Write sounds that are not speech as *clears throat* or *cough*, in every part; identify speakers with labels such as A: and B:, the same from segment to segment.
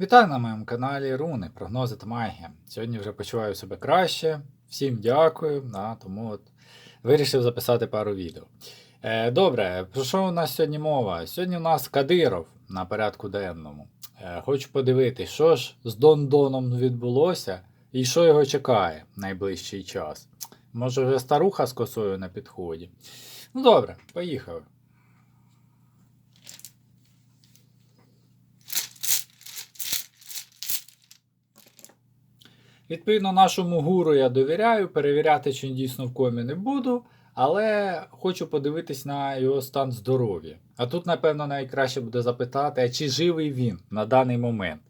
A: Вітаю на моєму каналі Руни, прогнози та магія. Сьогодні вже почуваю себе краще. Всім дякую. Да, тому от вирішив записати пару відео. Е, добре, про що у нас сьогодні мова? Сьогодні у нас Кадиров на порядку денному. Е, хочу подивитись, що ж з Дондоном відбулося і що його чекає в найближчий час. Може, вже старуха з косою на підході. Ну добре, поїхали. Відповідно, нашому гуру я довіряю, перевіряти, чи дійсно в комі не буду, але хочу подивитись на його стан здоров'я. А тут, напевно, найкраще буде запитати, а чи живий він на даний момент.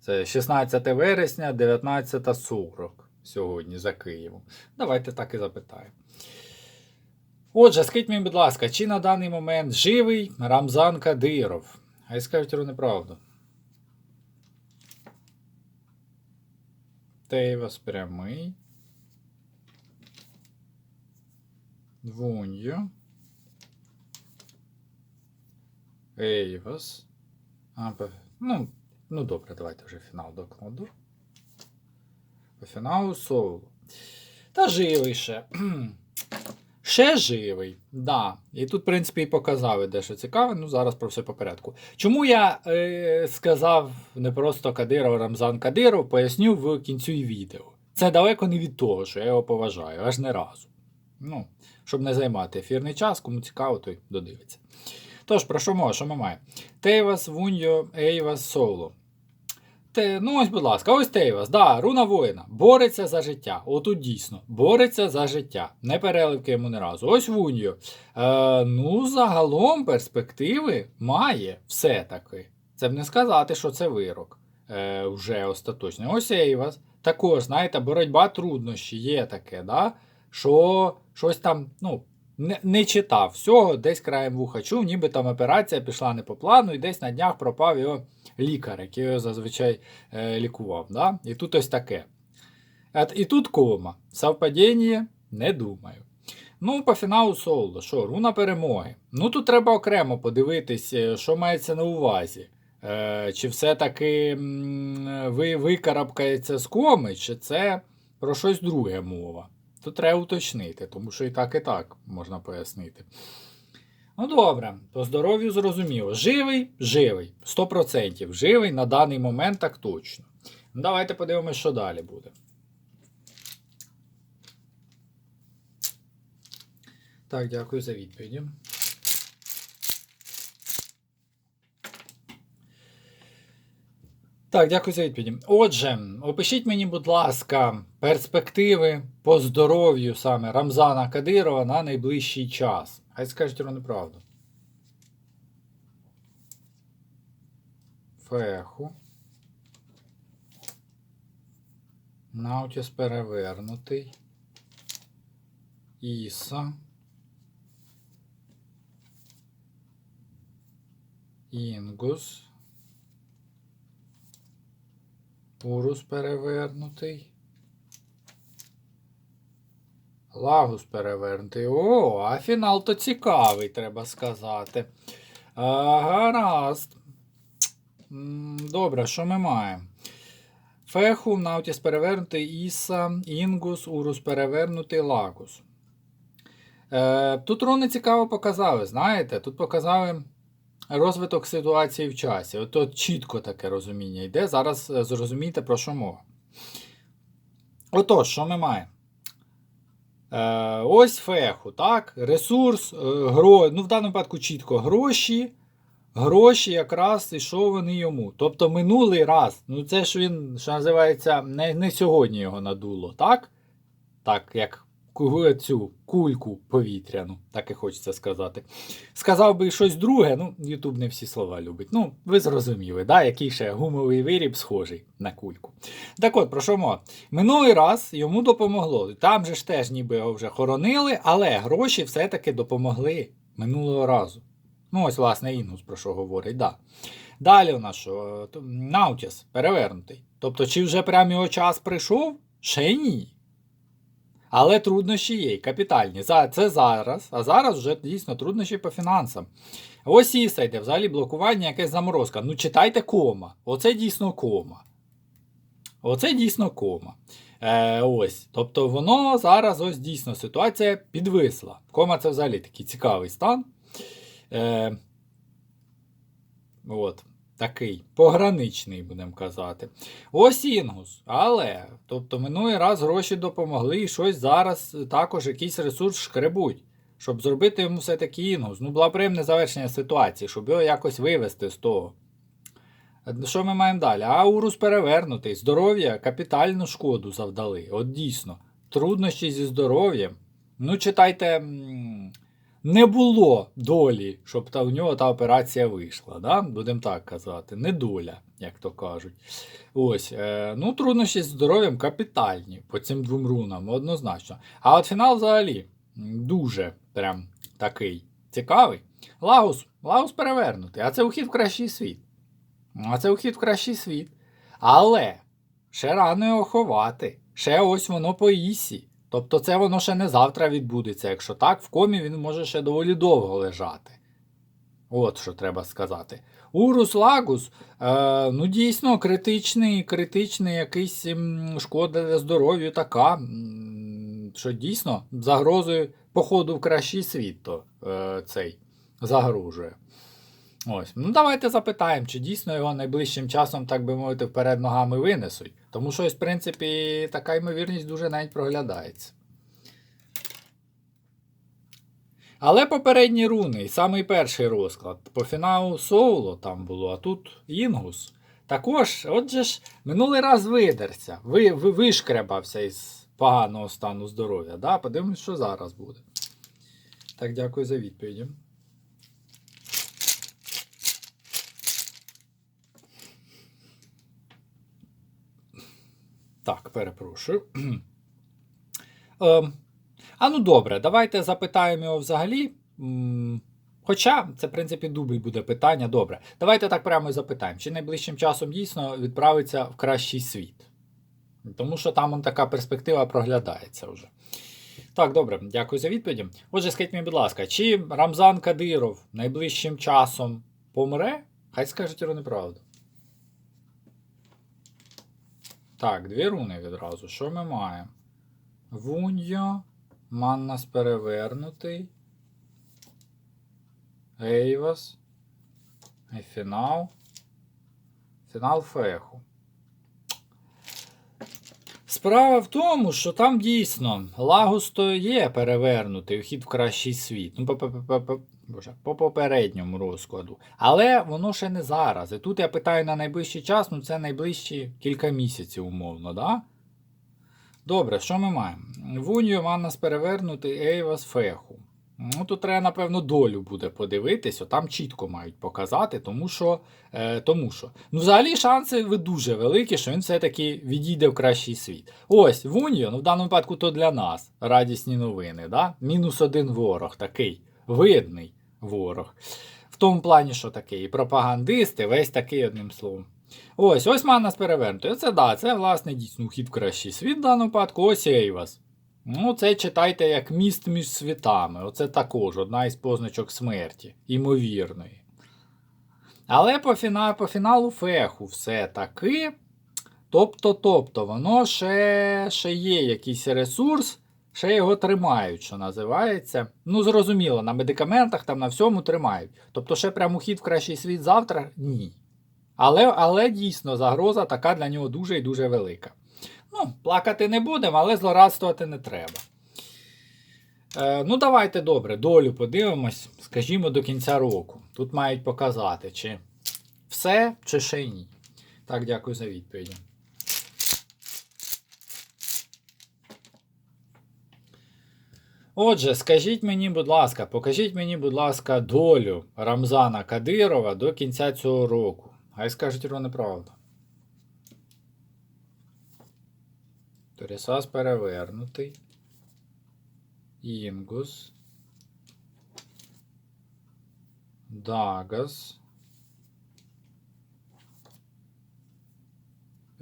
A: Це 16 вересня, 19.40 сьогодні за Києвом. Давайте так і запитаємо. Отже, скажіть мені, будь ласка, чи на даний момент живий Рамзан Кадиров? А й скажуть неправду. Тейвас прямий. Двуньо. Ейвас. А, ну, ну добре, давайте вже фінал докладу. По фіналу соло. Та живий ще. Ще живий, да. І тут, в принципі, і показали дещо цікаве. Ну, зараз про все по порядку. Чому я е, сказав не просто Кадиров, Рамзан Кадиров, поясню в кінці відео. Це далеко не від того, що я його поважаю, аж не разу. Ну, щоб не займати ефірний час, кому цікаво, той додивиться. Тож, про що мова, що ми маємо? Тейвас, Вуньо, Ейвас, Соло. Те, ну ось, будь ласка, ось Тейвас, да, руна воїна, бореться за життя. Отут дійсно, бореться за життя. Не переливки йому не разу. Ось Вуньо. Е, ну, загалом перспективи має все-таки. Це б не сказати, що це вирок. Е, вже остаточний. Ось Ейвас. Також, знаєте, боротьба труднощі є таке, да? що щось там, ну. Не, читав всього, десь краєм вуха чув, ніби там операція пішла не по плану, і десь на днях пропав його лікар, який його зазвичай е, лікував. Да? І тут ось таке. От, і тут кома. Совпадіння? Не думаю. Ну, по фіналу соло. Що, руна перемоги. Ну тут треба окремо подивитись, е, що мається на увазі. Е, чи все-таки ви викарабкається з коми, чи це про щось друге мова. Тут треба уточнити, тому що і так, і так можна пояснити. Ну добре, по здоров'ю зрозуміло. Живий, живий. 100% живий на даний момент так точно. Ну, давайте подивимося, що далі буде. Так, дякую за відповіді. Так, дякую за відповіді. Отже, опишіть мені, будь ласка, перспективи по здоров'ю саме Рамзана Кадирова на найближчий час. Хай скажуть йому неправду. Феху. Наутіс перевернутий. Іса. Інгус. Урус перевернутий. Лагус перевернутий. О, а фінал то цікавий, треба сказати. А, гаразд. Добре, що ми маємо? Феху, Наутіс перевернутий, Іса, Інгус, Урус перевернутий, Лагус. Е, тут руни цікаво показали, знаєте, тут показали розвиток ситуації в часі. От, от чітко таке розуміння йде. Зараз е, зрозумійте, про що мова. Отож, що ми маємо? Е, ось феху, так? Ресурс, е, гро... ну в даному випадку чітко гроші. Гроші якраз ішов вони йому. Тобто минулий раз, ну це ж він, що називається, не, не сьогодні його надуло, так? Так, як цю кульку повітряну, так і хочеться сказати. Сказав би щось друге, ну, Ютуб не всі слова любить. Ну, ви зрозуміли, да? який ще гумовий виріб схожий на кульку. Так от, про що мова? Минулий раз йому допомогло. Там же ж теж ніби його вже хоронили, але гроші все-таки допомогли минулого разу. Ну, ось, власне, Інгус про що говорить, да. Далі у нас що? Наутіс перевернутий. Тобто, чи вже прям його час прийшов? Ще ні. Але труднощі є, й капітальні. Це зараз, а зараз вже дійсно труднощі по фінансам. Ось Іса йде, взагалі блокування, якась заморозка. Ну, читайте кома. Оце дійсно кома. Оце дійсно кома. Е, ось. Тобто воно зараз ось дійсно ситуація підвисла. Кома це взагалі такий цікавий стан. Е, от. Такий пограничний, будемо казати. Ось інгус. Але, тобто, минулий раз гроші допомогли, і щось зараз також якийсь ресурс шкребуть, щоб зробити йому все-таки інгус. Ну, було приємне завершення ситуації, щоб його якось вивести з того. Що ми маємо далі? Аурус перевернутий. Здоров'я капітальну шкоду завдали. От дійсно. Труднощі зі здоров'ям. Ну, читайте, не було долі, щоб та, в нього та операція вийшла. Да? Будемо так казати. Не доля, як то кажуть. Ось, е, ну, труднощі з здоров'ям капітальні по цим двом рунам, однозначно. А от фінал взагалі дуже прям такий цікавий. Лагус, Лагус перевернутий, а це ухід в кращий світ. А це ухід в кращий світ. Але ще рано його ховати. Ще ось воно по ісі. Тобто це воно ще не завтра відбудеться. Якщо так, в комі він може ще доволі довго лежати. От що треба сказати. Урус Лагус, е, ну дійсно, критичний, критичний якийсь шкода для здоров'ю така, що дійсно загрозою походу в кращий світ то, е, цей загрожує. Ось. Ну давайте запитаємо, чи дійсно його найближчим часом, так би мовити, вперед ногами винесуть. Тому що, в принципі, така ймовірність дуже навіть проглядається. Але попередні руни, і самий перший розклад, по фіналу Соуло там було, а тут Інгус. Також, отже ж, минулий раз видерся, ви, ви, вишкрябався із поганого стану здоров'я. Да? Подивимось, що зараз буде. Так, дякую за відповіді. Так, перепрошую. *clears throat* Ем, а ну добре, давайте запитаємо його взагалі. Хоча це, в принципі, дубль буде питання. Добре. Давайте так прямо і запитаємо, чи найближчим часом дійсно відправиться в кращий світ. Тому що там он така перспектива проглядається вже. Так, добре, дякую за відповіді. Отже, скажіть мені, будь ласка, чи Рамзан Кадиров найближчим часом помре? Хай скажуть його неправду. Так, дві руни відразу. Що ми маємо? Вуньо, Маннас перевернутий. Ейвас. І фінал. Фінал феху. Справа в тому, що там дійсно Лагус то є перевернутий вхід в кращий світ. Ну, боже, по попередньому розкладу. Але воно ще не зараз. І тут я питаю на найближчий час, ну це найближчі кілька місяців, умовно, да? Добре, що ми маємо? Вуньо Маннас перевернутий, Ейвас Феху. Ну, тут треба, напевно, долю буде подивитись, о, там чітко мають показати, тому що. Е, тому що. Ну, взагалі, шанси ви дуже великі, що він все-таки відійде в кращий світ. Ось, Вуньо, ну в даному випадку то для нас радісні новини. да? Мінус один ворог, такий видний ворог. В тому плані, що такий, і пропагандист, весь такий одним словом. Ось, ось Маннас перевернутий. Це да, це, власне, дійсно хід кращий світ в даному випадку. Ось Ейвас. Ну, це читайте як міст між світами. Оце також одна із позначок смерті, імовірної. Але по фіналу, по фіналу феху все таки. Тобто, тобто, воно ще, ще є якийсь ресурс, ще його тримають, що називається. Ну, зрозуміло, на медикаментах там на всьому тримають. Тобто, ще прям ухід в кращий світ завтра ні. Але, але дійсно загроза така для нього дуже і дуже велика. Ну, плакати не будемо, але злорадствувати не треба. Е, ну, давайте добре, долю подивимось, скажімо, до кінця року. Тут мають показати, чи все, чи ще ні. Так, дякую за відповіді. Отже, скажіть мені, будь ласка, покажіть мені, будь ласка, долю Рамзана Кадирова до кінця цього року. Хай скажуть його неправду. Торісас перевернутий. Інгус. Дагас.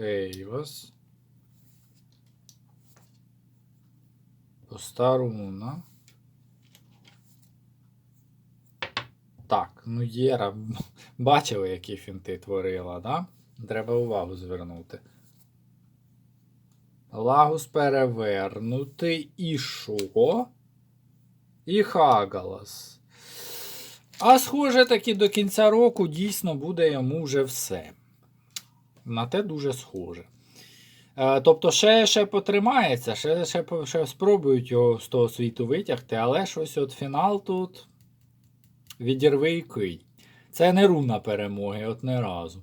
A: Ейвас. Постаруна. Так, ну Єра, *laughs* бачили, які фінти творила, да? Треба увагу звернути. Лагус перевернутий і що? І Хагалас. А схоже, таки до кінця року дійсно буде йому вже все. На те дуже схоже. Е, тобто, ще, ще потримається, ще, ще, ще спробують його з того світу витягти, але щось от фінал тут відірви і кий. Це не руна перемоги, от не разу.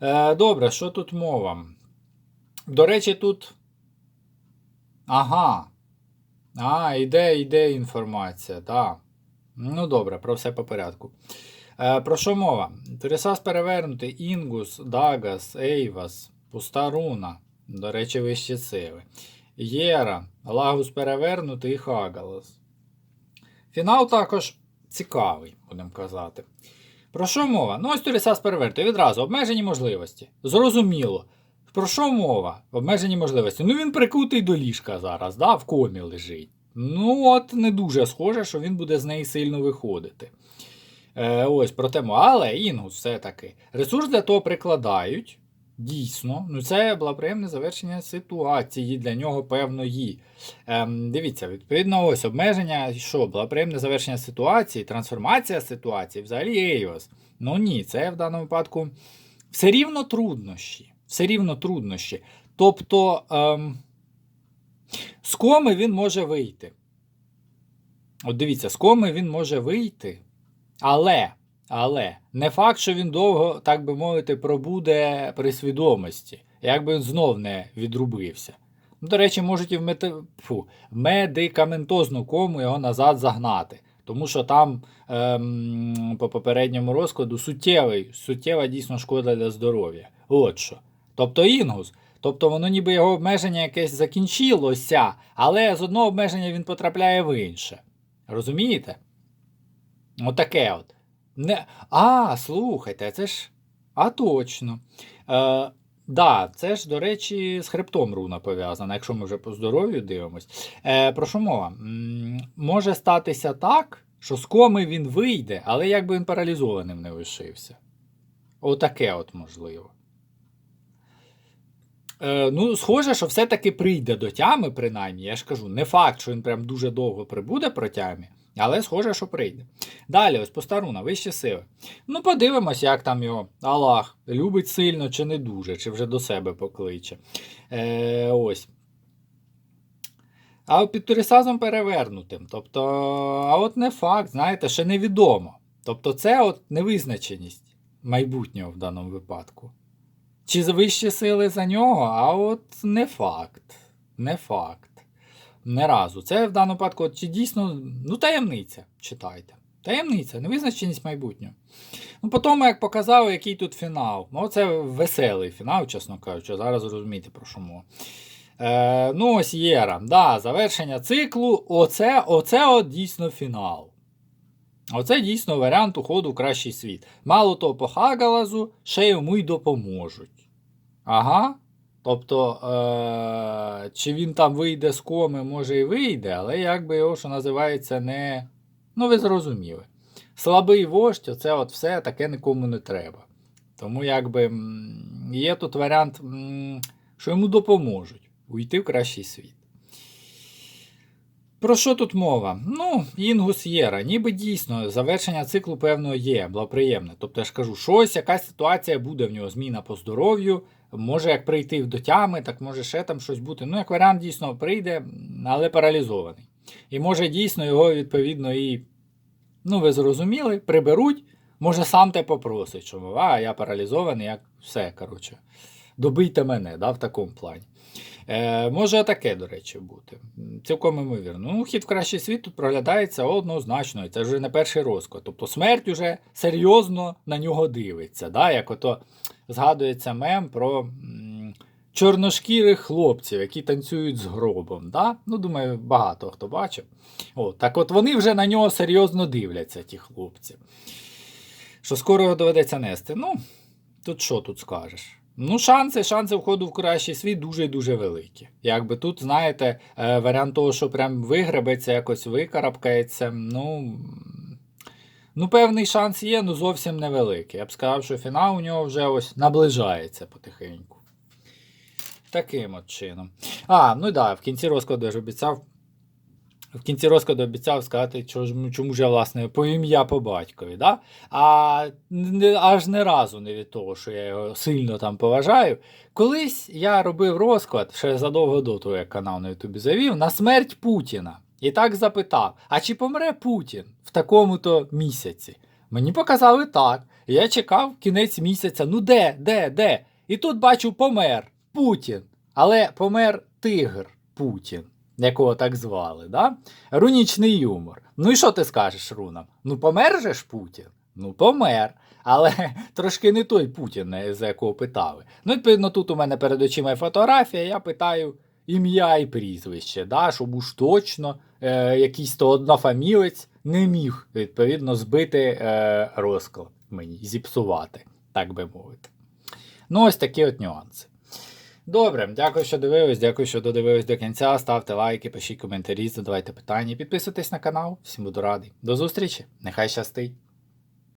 A: Е, добре, що тут мова? До речі, тут. Ага. А, іде, іде інформація, так. Ну добре, про все по порядку. Е, про що мова? Торісас перевернутий, Інгус, Дагас, Ейвас, Пуста руна. До речі, вищі сили. Єра, Лагус перевернутий і Хагалас. Фінал також цікавий, будемо казати. Про що мова? Ну, ось Торісас перевернутий. Відразу обмежені можливості. Зрозуміло. Про що мова? Обмежені можливості. Ну, він прикутий до ліжка зараз, да? в комі лежить. Ну, от не дуже схоже, що він буде з неї сильно виходити. Е, ось про тему. Але Інгус все-таки. Ресурс для того прикладають. Дійсно, ну це благоприємне завершення ситуації для нього певної. Ем, дивіться, відповідно, ось обмеження, що благоприємне завершення ситуації, трансформація ситуації, взагалі Ейвас. Ну ні, це в даному випадку все рівно труднощі. Все рівно труднощі. Тобто ем, з коми він може вийти. От дивіться, з коми він може вийти, але, але не факт, що він довго, так би мовити, пробуде при свідомості, якби він знов не відрубився. Ну, До речі, можуть і в, мете... Фу, медикаментозну кому його назад загнати. Тому що там ем, по попередньому розкладу суттєвий, суттєва дійсно шкода для здоров'я. От що. Тобто інгус. Тобто воно ніби його обмеження якесь закінчилося, але з одного обмеження він потрапляє в інше. Розумієте? Отаке от. Не... А, слухайте, це ж. А точно. Е, да, це ж, до речі, з хребтом руна пов'язана, якщо ми вже по здоров'ю дивимось. Е, про що мова? М, може статися так, що з коми він вийде, але якби він паралізованим не лишився. Отаке от можливо. Е, ну, схоже, що все-таки прийде до тями, принаймні. Я ж кажу, не факт, що він прям дуже довго прибуде про тямі, але схоже, що прийде. Далі, ось постаруна, вищі сили. Ну, подивимось, як там його Аллах любить сильно чи не дуже, чи вже до себе покличе. Е, ось. А під турісазом перевернутим. Тобто, а от не факт, знаєте, ще невідомо. Тобто, це от невизначеність майбутнього в даному випадку. Чи вищі сили за нього, а от не факт. Не факт. Не разу. Це в даному випадку, чи дійсно, ну, таємниця, читайте. Таємниця, невизначеність майбутнього. Ну, по тому, як показав, який тут фінал. Ну, це веселий фінал, чесно кажучи, зараз розумієте, про що мова. Е, ну, ось Єра. Да, завершення циклу. Оце, оце от дійсно фінал. Оце дійсно варіант уходу в кращий світ. Мало того, по Хагалазу ще йому й допоможуть. Ага. Тобто, е- чи він там вийде з коми, може і вийде, але якби його, що називається, не. Ну, ви зрозуміли. Слабий вождь, оце от все таке нікому не треба. Тому якби є тут варіант, що йому допоможуть уйти в кращий світ. Про що тут мова? Ну, Інгус Єра, ніби дійсно завершення циклу, певно, є, благоприємне. Тобто, я ж кажу, щось, якась ситуація буде в нього, зміна по здоров'ю, може як прийти до тями, так може ще там щось бути. Ну, як варіант, дійсно прийде, але паралізований. І може дійсно його, відповідно, і, ну, ви зрозуміли, приберуть, може сам те попросить, що а, я паралізований, як все, коротше. Добийте мене, да, в такому плані. Е, може таке, до речі, бути. Цілком ймовірно. Ну, хід в кращий світ тут проглядається однозначно, і це вже не перший розклад. Тобто смерть уже серйозно на нього дивиться. Да? Як ото згадується мем про чорношкірих хлопців, які танцюють з гробом. Да? Ну, думаю, багато хто бачив. О, так от вони вже на нього серйозно дивляться, ті хлопці. Що скоро його доведеться нести. Ну, тут що тут скажеш? Ну, шанси, шанси входу в кращий світ дуже і дуже великі. Якби тут, знаєте, е, варіант того, що прям вигребеться, якось викарабкається, ну. Ну, певний шанс є, ну зовсім невеликий. Я б сказав, що фінал у нього вже ось наближається потихеньку. Таким от чином. А, ну да, в кінці розкладу я ж обіцяв. В кінці розкладу обіцяв сказати, чому ж, чому ж я, власне, по ім'я по батькові. Да? А не, аж не разу не від того, що я його сильно там поважаю. Колись я робив розклад ще задовго до того, як канал на Ютубі завів, на смерть Путіна. І так запитав: а чи помре Путін в такому-то місяці? Мені показали так. Я чекав кінець місяця. Ну де, де, де? І тут бачу, помер Путін. Але помер тигр Путін, якого так звали. Да? Рунічний юмор. Ну і що ти скажеш рунам? Ну помер же ж Путін? Ну, помер. Але *laughs* трошки не той Путін, е, за якого питали. Ну, відповідно, тут у мене перед очима фотографія, я питаю ім'я і прізвище, да, щоб уж точно е, якийсь то однофамілець не міг, відповідно, збити е, розклад мені, зіпсувати, так би мовити. Ну, ось такі от нюанси. Добре, дякую, що дивились, дякую, що додивились до кінця. Ставте лайки, пишіть коментарі, задавайте питання, підписуйтесь на канал. Всім буду радий. До зустрічі, нехай щастить!